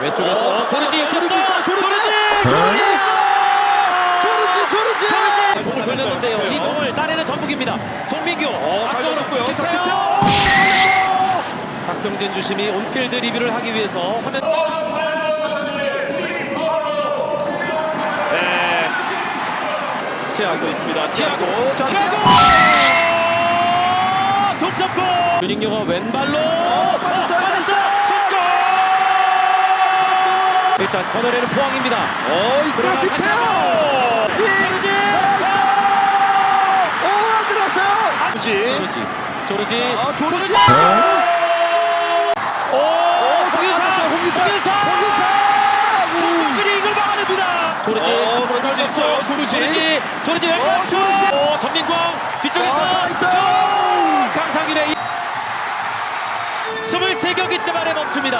왼쪽에서 어, 조르지 조르지. 조르지! 조르지! 조르지 조르지 조르지 공을 돌렸는데요. 이 공을 따내는 전북입니다. 송민규. 어, 잘 돌렸고요. 자. 김태형. 박병진 주심이 온필드 리뷰를 하기 위해서 화면 네, 티아고 알고 있습니다. 티아고 티아고. 자, 티아고. 동점골 윤익료가 왼발로 어, 빠졌어요. 빠졌어 됐어. 進 일단 코너에는 포항입니다 어, 이거. 한번 조르지. 오, 들었어요. 조르지. 조르지 조르지 아, 조르지. 오 오. 홍기사. 홍유사 홍기사. 손흥민이 이걸 막아냅니다 조르지 어, 조르지. 있어요. 조르지. 조르지 왼발 어, 조르지. 오 전민광 뒤쪽에서 어, 살아있어요. 슛! 강상일의 23경기째 만에 멈춥니다